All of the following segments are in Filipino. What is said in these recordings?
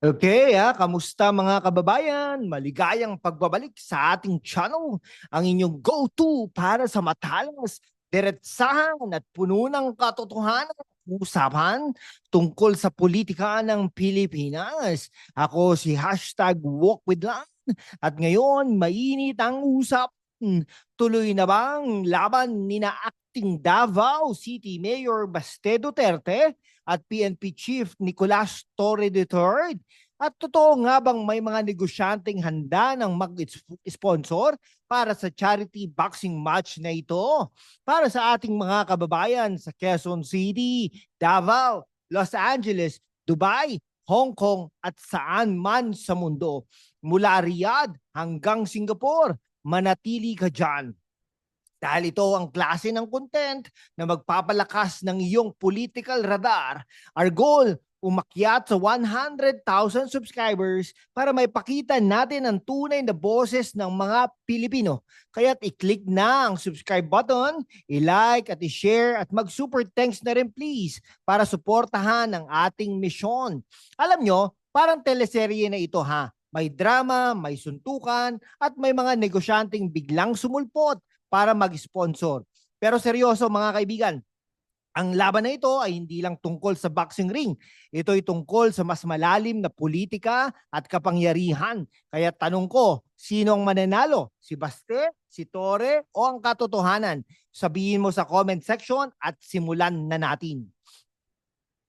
Okay, ah, kamusta mga kababayan? Maligayang pagbabalik sa ating channel, ang inyong go-to para sa matalas, diretsahan at puno ng katotohanan usapan tungkol sa politika ng Pilipinas. Ako si hashtag Walk with Lan at ngayon mainit ang usapan. Tuloy na bang laban ni na acting Davao City Mayor Baste Duterte at PNP Chief Nicolas Torre III? At totoo nga bang may mga negosyanteng handa ng mag-sponsor para sa charity boxing match na ito? Para sa ating mga kababayan sa Quezon City, Davao, Los Angeles, Dubai, Hong Kong at saan man sa mundo. Mula Riyadh hanggang Singapore, manatili ka dyan. Dahil ito ang klase ng content na magpapalakas ng iyong political radar. Our goal, umakyat sa 100,000 subscribers para may pakita natin ang tunay na boses ng mga Pilipino. Kaya't i-click na ang subscribe button, i-like at i-share at mag-super thanks na rin please para suportahan ang ating misyon. Alam nyo, parang teleserye na ito ha. May drama, may suntukan, at may mga negosyanteng biglang sumulpot para mag-sponsor. Pero seryoso mga kaibigan, ang laban na ito ay hindi lang tungkol sa boxing ring. Ito ay tungkol sa mas malalim na politika at kapangyarihan. Kaya tanong ko, sino ang mananalo? Si Baste, si Tore o ang katotohanan? Sabihin mo sa comment section at simulan na natin.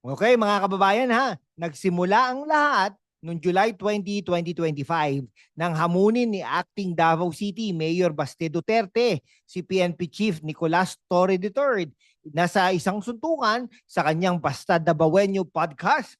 Okay mga kababayan ha, nagsimula ang lahat noong July 20, 2025 nang hamunin ni acting Davao City Mayor Baste Duterte si PNP Chief Nicolas Torre III na sa isang suntukan sa kanyang Basta Davaoenyo podcast.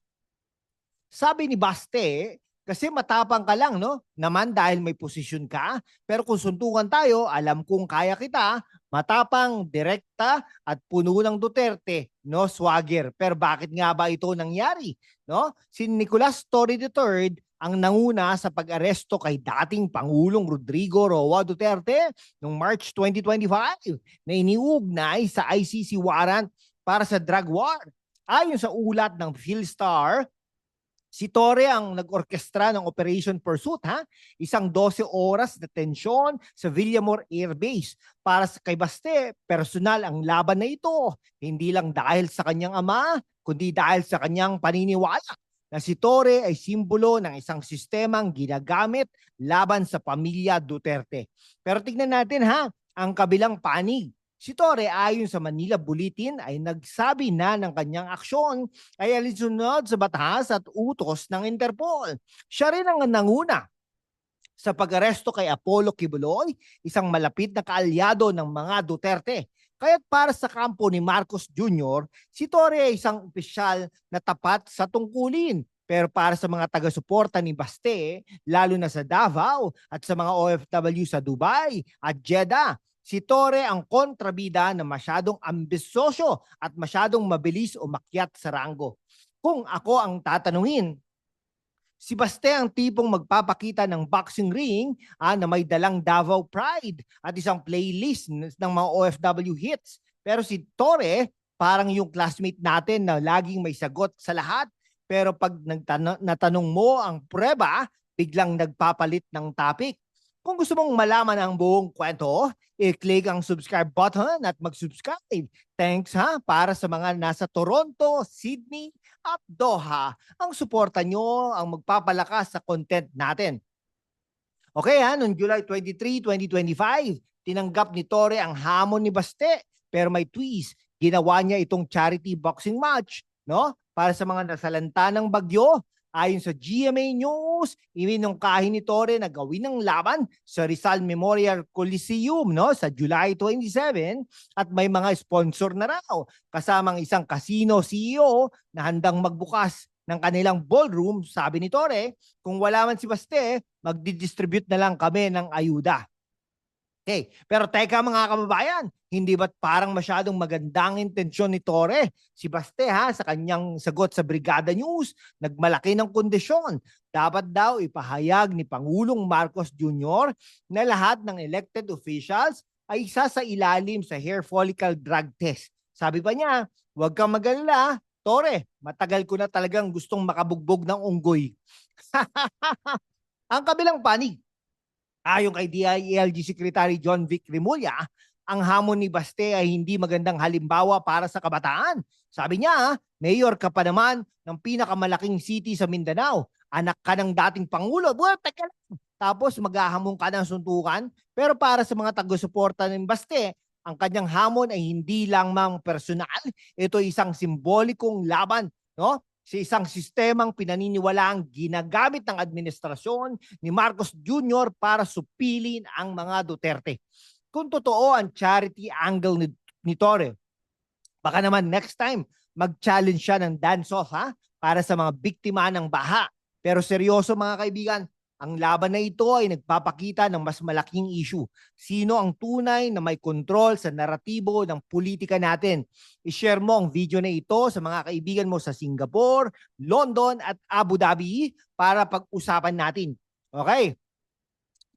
Sabi ni Baste, kasi matapang ka lang, no? Naman dahil may posisyon ka. Pero kung suntukan tayo, alam kong kaya kita. Matapang, direkta, at puno ng Duterte, no? Swagger. Pero bakit nga ba ito nangyari? No? Si Nicolas Torre III ang nanguna sa pag-aresto kay dating Pangulong Rodrigo Roa Duterte noong March 2025 na iniugnay sa ICC warrant para sa drug war. Ayon sa ulat ng Philstar, Si Torre ang nag-orkestra ng Operation Pursuit, ha? Isang 12 oras na tensyon sa Villamor Air Base. Para sa kay Baste, personal ang laban na ito. Hindi lang dahil sa kanyang ama, kundi dahil sa kanyang paniniwala na si Torre ay simbolo ng isang sistemang ginagamit laban sa pamilya Duterte. Pero tignan natin ha, ang kabilang panig Si Torre ayon sa Manila Bulletin ay nagsabi na ng kanyang aksyon ay alisunod sa batas at utos ng Interpol. Siya rin ang nanguna sa pag-aresto kay Apollo Kibuloy, isang malapit na kaalyado ng mga Duterte. Kaya't para sa kampo ni Marcos Jr., si Torre ay isang opisyal na tapat sa tungkulin pero para sa mga taga-suporta ni Baste, lalo na sa Davao at sa mga OFW sa Dubai at Jeddah, Si Torre ang kontrabida na masyadong ambisyoso at masyadong mabilis umakyat sa rango. Kung ako ang tatanungin, si Baste ang tipong magpapakita ng boxing ring ah, na may dalang Davao Pride at isang playlist ng mga OFW hits. Pero si Torre, parang yung classmate natin na laging may sagot sa lahat. Pero pag nagtanong, natanong mo ang prueba, biglang nagpapalit ng topic. Kung gusto mong malaman ang buong kwento, i-click ang subscribe button at mag-subscribe. Thanks ha para sa mga nasa Toronto, Sydney at Doha. Ang suporta nyo ang magpapalakas sa content natin. Okay ha, noong July 23, 2025, tinanggap ni Torre ang hamon ni Baste pero may twist. Ginawa niya itong charity boxing match no? para sa mga nasalanta ng bagyo Ayon sa GMA News, iminungkahin ni Torre na gawin ng laban sa Rizal Memorial Coliseum no, sa July 27 at may mga sponsor na raw kasamang isang casino CEO na handang magbukas ng kanilang ballroom, sabi ni Torre, kung wala man si Baste, magdi-distribute na lang kami ng ayuda. Okay, pero teka mga kababayan, hindi ba't parang masyadong magandang intensyon ni Torre? Si Baste ha, sa kanyang sagot sa Brigada News, nagmalaki ng kondisyon. Dapat daw ipahayag ni Pangulong Marcos Jr. na lahat ng elected officials ay isa sa ilalim sa hair follicle drug test. Sabi pa niya, huwag kang magalala, Tore, matagal ko na talagang gustong makabugbog ng unggoy. ang kabilang panig, ayon kay DILG Secretary John Vic Remulla, ang hamon ni Baste ay hindi magandang halimbawa para sa kabataan. Sabi niya, mayor ka pa naman ng pinakamalaking city sa Mindanao. Anak ka ng dating Pangulo. Buwan, teka. Tapos maghahamon ka ng suntukan. Pero para sa mga taga-suporta ng Baste, ang kanyang hamon ay hindi lang mang personal, ito isang simbolikong laban, no? Sa isang sistemang pinaniniwalaang ginagamit ng administrasyon ni Marcos Jr. para supilin ang mga Duterte. Kung totoo ang charity angle ni, ni Torre, baka naman next time mag-challenge siya ng dance-off ha? para sa mga biktima ng baha. Pero seryoso mga kaibigan, ang laban na ito ay nagpapakita ng mas malaking issue. Sino ang tunay na may kontrol sa naratibo ng politika natin? I-share mo ang video na ito sa mga kaibigan mo sa Singapore, London at Abu Dhabi para pag-usapan natin. Okay?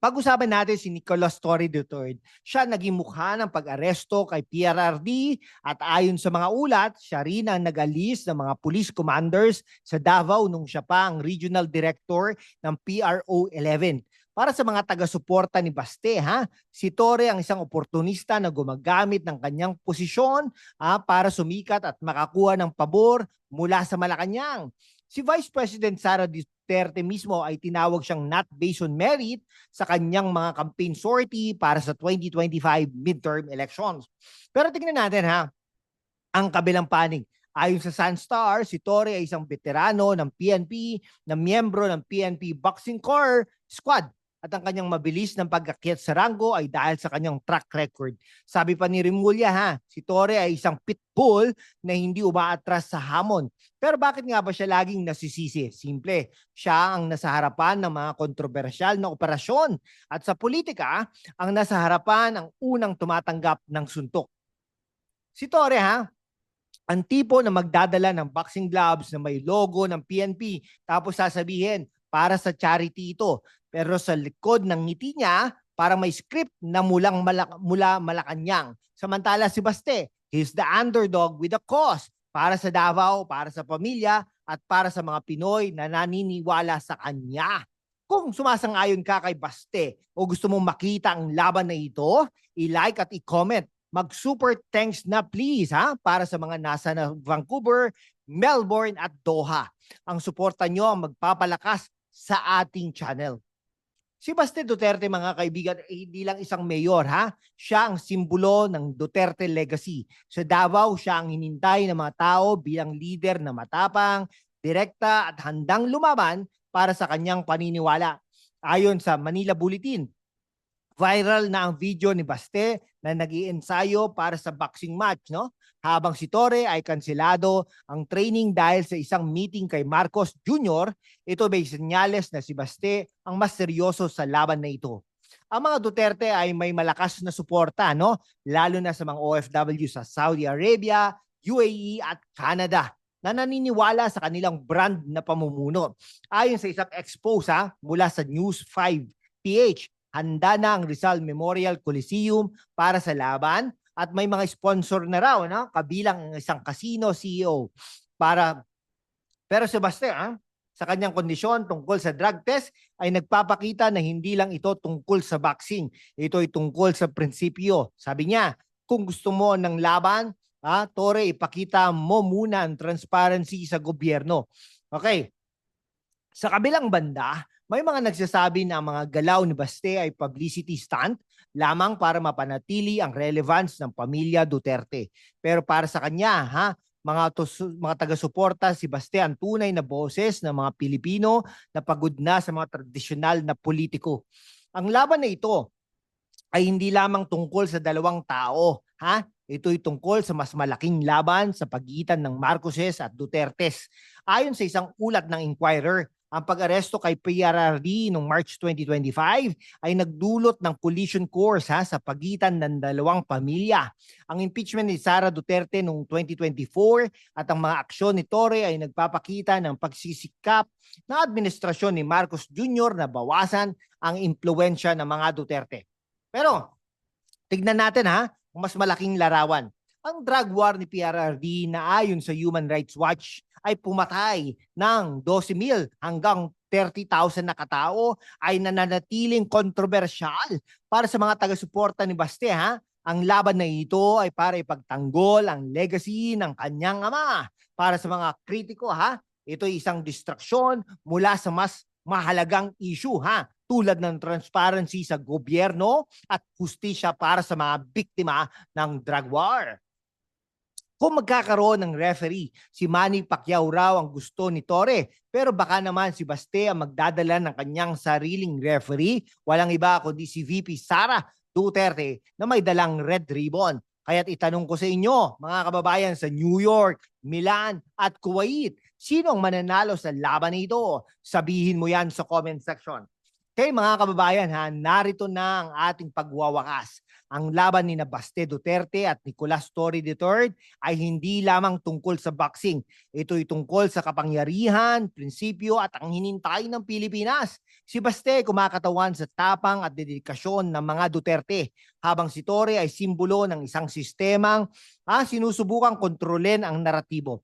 Pag-usapan natin si Nicolas Torre III. Siya naging mukha ng pag-aresto kay PRRD at ayon sa mga ulat, siya rin ang nag-alis ng mga police commanders sa Davao nung siya pa ang regional director ng PRO 11. Para sa mga taga-suporta ni Baste, ha, si Torre ang isang oportunista na gumagamit ng kanyang posisyon ha, para sumikat at makakuha ng pabor mula sa Malacanang. Si Vice President Sara Duterte mismo ay tinawag siyang not based on merit sa kanyang mga campaign sortie para sa 2025 midterm elections. Pero tingnan natin ha, ang kabilang panig. Ayon sa Sunstar, si Torre ay isang veterano ng PNP na miyembro ng PNP Boxing Corps Squad at ang kanyang mabilis ng pag-akyat sa ranggo ay dahil sa kanyang track record. Sabi pa ni Remulla ha, si Torre ay isang pitbull na hindi umaatras sa hamon. Pero bakit nga ba siya laging nasisisi? Simple, siya ang nasa harapan ng mga kontrobersyal na operasyon at sa politika, ang nasa harapan ang unang tumatanggap ng suntok. Si Torre ha, ang tipo na magdadala ng boxing gloves na may logo ng PNP tapos sasabihin, para sa charity ito. Pero sa likod ng ngiti niya, parang may script na mulang malak- mula Malacanang. Samantala si Baste, he's the underdog with a cause para sa Davao, para sa pamilya, at para sa mga Pinoy na naniniwala sa kanya. Kung sumasang-ayon ka kay Baste o gusto mong makita ang laban na ito, i-like at i-comment. Mag-super thanks na please ha para sa mga nasa na Vancouver, Melbourne at Doha. Ang suporta nyo ang magpapalakas sa ating channel. Si Baste Duterte mga kaibigan ay hindi lang isang mayor ha. Siya ang simbolo ng Duterte legacy. Sa Davao siya ang hinintay ng mga tao bilang leader na matapang, direkta at handang lumaban para sa kanyang paniniwala. Ayon sa Manila Bulletin, viral na ang video ni Baste na nag-iensayo para sa boxing match, no? Habang si Torre ay kanselado ang training dahil sa isang meeting kay Marcos Jr., ito may senyales na si Baste ang mas seryoso sa laban na ito. Ang mga Duterte ay may malakas na suporta, no? Lalo na sa mga OFW sa Saudi Arabia, UAE at Canada na naniniwala sa kanilang brand na pamumuno. Ayon sa isang expose ha, mula sa News 5 PH, handa na ang Rizal Memorial Coliseum para sa laban at may mga sponsor na raw, no? kabilang ang isang casino CEO para pero Sebastian, ah, sa kanyang kondisyon tungkol sa drug test ay nagpapakita na hindi lang ito tungkol sa vaccine. Ito ay tungkol sa prinsipyo. Sabi niya, kung gusto mo ng laban, ah, Tore, ipakita mo muna ang transparency sa gobyerno. Okay. Sa kabilang banda, may mga nagsasabi na ang mga galaw ni Baste ay publicity stunt lamang para mapanatili ang relevance ng pamilya Duterte. Pero para sa kanya, ha, mga, tos- mga taga-suporta si Baste ang tunay na boses ng mga Pilipino na pagod na sa mga tradisyonal na politiko. Ang laban na ito ay hindi lamang tungkol sa dalawang tao, ha? Ito'y tungkol sa mas malaking laban sa pagitan ng Marcoses at Dutertes. Ayon sa isang ulat ng Inquirer, ang pag-aresto kay PRRD noong March 2025 ay nagdulot ng collision course ha, sa pagitan ng dalawang pamilya. Ang impeachment ni Sara Duterte noong 2024 at ang mga aksyon ni Torre ay nagpapakita ng pagsisikap ng administrasyon ni Marcos Jr. na bawasan ang impluensya ng mga Duterte. Pero tignan natin ha, mas malaking larawan. Ang drug war ni PRRD na ayon sa Human Rights Watch ay pumatay ng 12,000 hanggang 30,000 na katao ay nananatiling kontrobersyal para sa mga taga-suporta ni Baste ha. Ang laban na ito ay para ipagtanggol ang legacy ng kanyang ama. Para sa mga kritiko ha, ito ay isang distraksyon mula sa mas mahalagang issue ha tulad ng transparency sa gobyerno at hustisya para sa mga biktima ng drug war. Kung magkakaroon ng referee, si Manny Pacquiao raw ang gusto ni Tore. Pero baka naman si Baste ang magdadala ng kanyang sariling referee. Walang iba kundi si VP Sara Duterte na may dalang red ribbon. Kaya't itanong ko sa inyo, mga kababayan sa New York, Milan at Kuwait, sino ang mananalo sa laban na ito? Sabihin mo yan sa comment section. Okay mga kababayan ha, narito na ang ating pagwawakas. Ang laban ni Baste Duterte at Nicolas Torre III ay hindi lamang tungkol sa boxing. Ito'y tungkol sa kapangyarihan, prinsipyo at ang hinintay ng Pilipinas. Si Baste kumakatawan sa tapang at dedikasyon ng mga Duterte habang si Torre ay simbolo ng isang sistemang ah, sinusubukang kontrolin ang naratibo.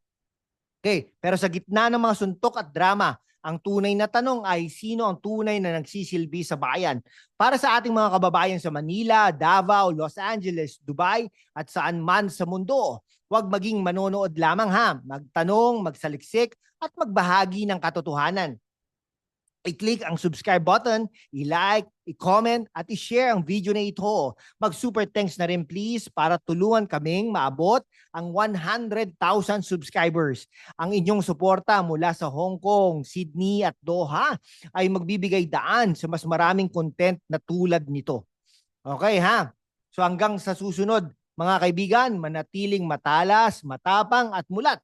Okay, pero sa gitna ng mga suntok at drama, ang tunay na tanong ay sino ang tunay na nagsisilbi sa bayan? Para sa ating mga kababayan sa Manila, Davao, Los Angeles, Dubai at saan man sa mundo, huwag maging manonood lamang ha. Magtanong, magsaliksik at magbahagi ng katotohanan i-click ang subscribe button, i-like, i-comment at i-share ang video na ito. Mag-super thanks na rin please para tulungan kaming maabot ang 100,000 subscribers. Ang inyong suporta mula sa Hong Kong, Sydney at Doha ay magbibigay daan sa mas maraming content na tulad nito. Okay ha? So hanggang sa susunod, mga kaibigan, manatiling matalas, matapang at mulat.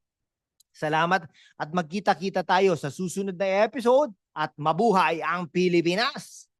Salamat at magkita-kita tayo sa susunod na episode at mabuhay ang Pilipinas!